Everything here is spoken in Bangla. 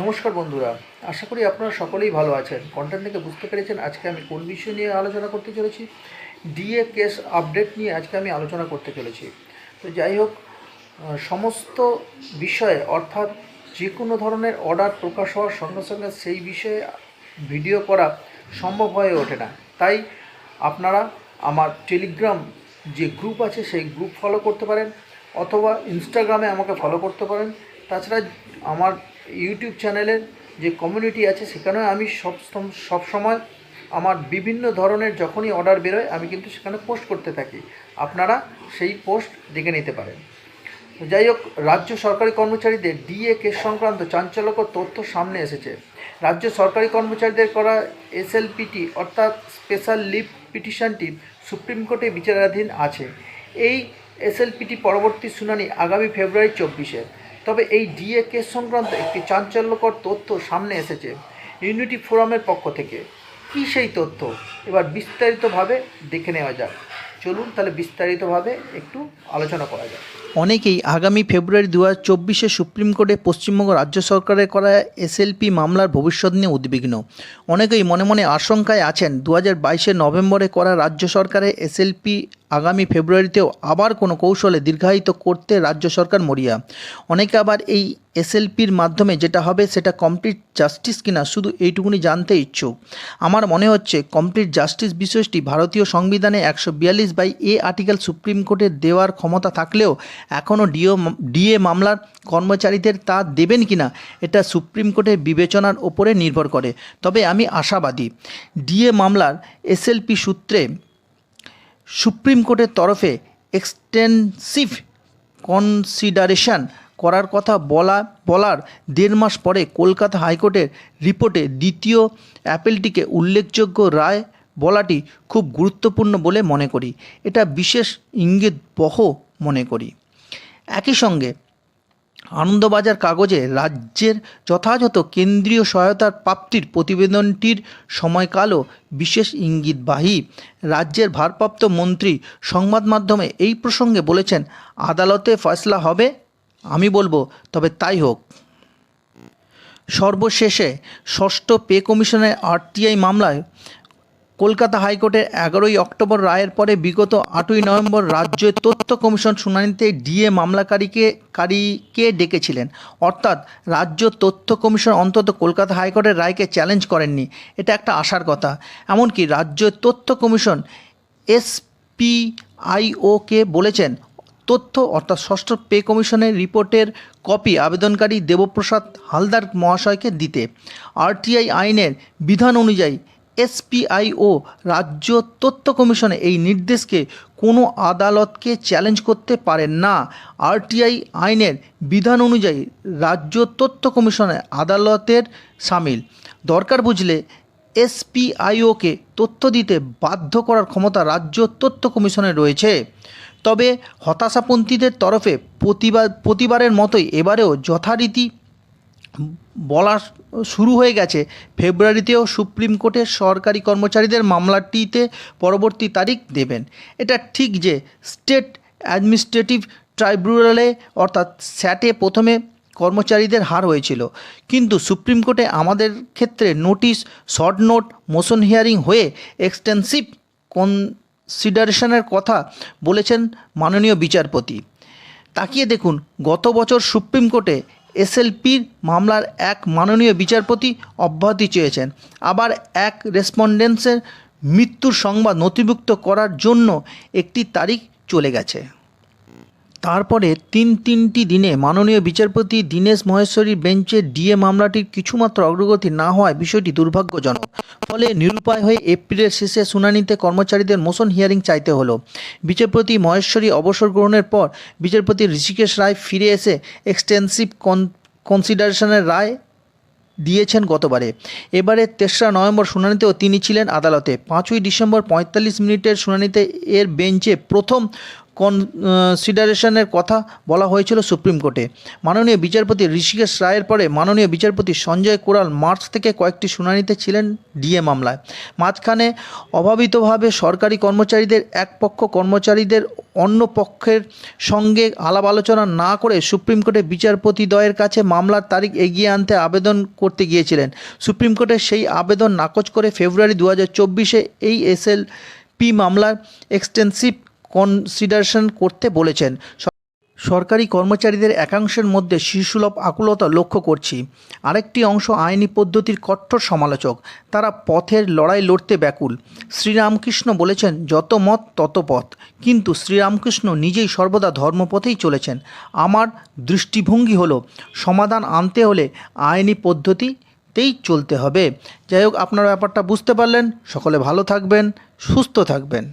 নমস্কার বন্ধুরা, আশা করি আপনারা সকলেই ভালো আছেন। কন্টেন্ট থেকে বুঝতে পেরেছেন আজকে আমি কোন বিষয় নিয়ে আলোচনা করতে চলেছি? ডিএ কেস আপডেট নিয়ে আজকে আমি আলোচনা করতে চলেছি। তো যাই হোক সমস্ত বিষয়ে, অর্থাৎ যে কোনো ধরনের অর্ডার প্রকাশ হওয়ার সঙ্গে সঙ্গে সেই বিষয়ে ভিডিও করা সম্ভব হয়ে ওঠে না। তাই আপনারা আমার টেলিগ্রাম যে গ্রুপ আছে, সেই গ্রুপ ফলো করতে পারেন, অথবা ইনস্টাগ্রামে আমাকে ফলো করতে পারেন। তাছাড়া আমার ইউটিউব চ্যানেলের যে কমিউনিটি আছে সেখানেও আমি সব সম- সব সময় আমার বিভিন্ন ধরনের যখনই অর্ডার বেরোয়, আমি কিন্তু সেখানে পোস্ট করতে থাকি। আপনারা সেই পোস্ট দেখে নিতে পারেন। যাই হোক, রাজ্য সরকারি কর্মচারীদের ডিএ কেস সংক্রান্ত চাঞ্চল্যকর তথ্য সামনে এসেছে। রাজ্য সরকারি কর্মচারীদের করা এসএলপিটি অর্থাৎ স্পেশাল লিভ পিটিশনটি সুপ্রিম কোর্টে বিচারাধীন আছে। এই এসএলপিটি পরবর্তী শুনানি আগামী ফেব্রুয়ারি চব্বিশে। তবে এই ডিএ কেস সংক্রান্ত একটি চাঞ্চল্যকর তথ্য সামনে এসেছে ইউনিটি ফোরামের পক্ষ থেকে। কী সেই তথ্য? এবার বিস্তারিতভাবে দেখে নেওয়া যাক। চলুন তাহলে বিস্তারিতভাবে একটু আলোচনা করা যাক। অনেকেই আগামী ফেব্রুয়ারি দু হাজার চব্বিশে সুপ্রিম কোর্টে পশ্চিমবঙ্গ রাজ্য সরকারের করা এসএলপি মামলার ভবিষ্যৎ নিয়ে উদ্বিগ্ন। অনেকেই মনে মনে আশঙ্কায় আছেন দু হাজার নভেম্বরে করা রাজ্য সরকারের এসএলপি আগামী ফেব্রুয়ারিতেও আবার কোনো কৌশলে দীর্ঘায়িত করতে রাজ্য সরকার মরিয়া। অনেকে আবার এই এসএলপির মাধ্যমে যেটা হবে সেটা কমপ্লিট জাস্টিস কিনা শুধু এইটুকুনি জানতে ইচ্ছুক। আমার মনে হচ্ছে কমপ্লিট জাস্টিস বিষয়টি ভারতীয় সংবিধানে একশো বিয়াল্লিশ বাই এ আর্টিকেল সুপ্রিম কোর্টে দেওয়ার ক্ষমতা থাকলেও এখনও ডিও ডিএ মামলার কর্মচারীদের তা দেবেন কিনা এটা সুপ্রিম কোর্টের বিবেচনার ওপরে নির্ভর করে। তবে আমি আশাবাদী। ডিএ মামলার এসএলপি সূত্রে সুপ্রিম কোর্টের তরফে এক্সটেন্সিভ কনসিডারেশান করার কথা বলা, বলার দেড় মাস পরে কলকাতা হাইকোর্টের রিপোর্টে দ্বিতীয় অ্যাপেলটিকে উল্লেখযোগ্য রায় বলাটি খুব গুরুত্বপূর্ণ বলে মনে করি। এটা বিশেষ ইঙ্গিত বহ মনে করি। একই সঙ্গে আনন্দবাজার কাগজে রাজ্যের যথাযথ কেন্দ্রীয় সহায়তার প্রাপ্তির প্রতিবেদনটির সময়কালও বিশেষ ইঙ্গিতবাহী। রাজ্যের ভারপ্রাপ্ত মন্ত্রী সংবাদ মাধ্যমে এই প্রসঙ্গে বলেছেন, আদালতে ফয়সলা হবে, আমি বলব, তবে তাই হোক। সর্বশেষে ষষ্ঠ পে কমিশনের আরটিআই মামলায় কলকাতা হাইকোর্টের এগারোই অক্টোবর রায়ের পরে বিগত আটই নভেম্বর রাজ্য তথ্য কমিশন শুনানিতে ডিএ মামলাকারীকে, কারীকে ডেকেছিলেন। অর্থাৎ রাজ্য তথ্য কমিশন অন্তত কলকাতা হাইকোর্টের রায়কে চ্যালেঞ্জ করেননি। এটা একটা আশার কথা। এমনকি রাজ্য তথ্য কমিশন এসপিআইওকে বলেছেন, তথ্য অর্থাৎ ষষ্ঠ পে কমিশনের রিপোর্টের কপি আবেদনকারী দেবপ্রসাদ হালদার মহাশয়কে দিতে। আরটিআই আইনের বিধান অনুযায়ী এসপিআইও, রাজ্য তথ্য কমিশনে এই নির্দেশকে কোনো আদালতকে চ্যালেঞ্জ করতে পারেন না। আরটিআই আইনের বিধান অনুযায়ী রাজ্য তথ্য কমিশনে আদালতের সামিল। দরকার বুঝলে এসপিআইওকে তথ্য দিতে বাধ্য করার ক্ষমতা রাজ্য তথ্য কমিশনে রয়েছে। তবে হতাশাপন্থীদের তরফে প্রতিবার প্রতিবারের মতোই এবারেও যথারীতি বলা শুরু হয়ে গেছে। ফেব্রুয়ারিতেও সুপ্রিম কোর্টের সরকারি কর্মচারীদের মামলাটিতে পরবর্তী তারিখ দেবেন। এটা ঠিক যে স্টেট অ্যাডমিনিস্ট্রেটিভ ট্রাইব্যুনালে অর্থাৎ স্যাটে প্রথমে কর্মচারীদের হার হয়েছিল। কিন্তু সুপ্রিম কোর্টে আমাদের ক্ষেত্রে notice, short note, motion hearing হয়ে এক্সটেন্সিভ কনসিডারেশনের কথা বলেছেন মাননীয় বিচারপতি। তাকিয়ে দেখুন, গত বছর সুপ্রিম কোর্টে এসএলপির মামলার এক মাননীয় বিচারপতি অব্যাহতি চেয়েছেন। আবার এক রেসপন্ডেন্সের মৃত্যুর সংবাদ নথিভুক্ত করার জন্য একটি তারিখ চলে গেছে। তারপরে তিন তিনটি দিনে মাননীয় বিচারপতি দীনেশ মহেশ্বরী বেঞ্চে ডিএ মামলাটির কিছুমাত্র অগ্রগতি না হওয়ায় বিষয়টি দুর্ভাগ্যজনক। ফলে নিরুপায় হয়ে এপ্রিলের শেষে শুনানিতে কর্মচারীদের মোশন হিয়ারিং চাইতে হলো। বিচারপতি মহেশ্বরী অবসর গ্রহণের পর বিচারপতি ঋষিকেশ রায় ফিরে এসে এক্সটেন্সিভ কনসিডারেশনের রায় দিয়েছেন গতবারে। এবারে তেসরা নভেম্বর শুনানিতেও তিনি ছিলেন আদালতে। পাঁচই ডিসেম্বর পঁয়তাল্লিশ মিনিটের শুনানিতে এর বেঞ্চে প্রথম কনসিডারেশনের কথা বলা হয়েছিল সুপ্রিম কোর্টে। মাননীয় বিচারপতি ঋষিকেশ রায়ের পরে মাননীয় বিচারপতি সঞ্জয় কোরাল মার্চ থেকে কয়েকটি শুনানিতে ছিলেন ডিএ মামলায়। মাঝখানে অভাবিতভাবে সরকারি কর্মচারীদের এক পক্ষ কর্মচারীদের অন্য পক্ষের সঙ্গে আলাপ আলোচনা না করে সুপ্রিম কোর্টে বিচারপতি বিচারপতিদ্বয়ের কাছে মামলার তারিখ এগিয়ে আনতে আবেদন করতে গিয়েছিলেন। সুপ্রিম কোর্টের সেই আবেদন নাকচ করে ফেব্রুয়ারি দু হাজার চব্বিশে এই এসএল পি মামলার এক্সটেন্সিভ কনসিডারেশন করতে বলেছেন। সরকারি কর্মচারীদের একাংশের মধ্যে শিশুসুলভ আকুলতা লক্ষ্য করছি। আরেকটি অংশ আইনি পদ্ধতির কঠোর সমালোচক। তারা পথের লড়াই লড়তে ব্যাকুল। শ্রীরামকৃষ্ণ বলেছেন, যত মত, তত পথ। কিন্তু শ্রীরামকৃষ্ণ নিজেই সর্বদা ধর্মপথেই চলেছেন। আমার দৃষ্টিভঙ্গি হলো, সমাধান আনতে হলে আইনি পদ্ধতিতেই চলতে হবে। যাই হোক, আপনারা ব্যাপারটা বুঝতে পারলেন। সকলে ভালো থাকবেন, সুস্থ থাকবেন।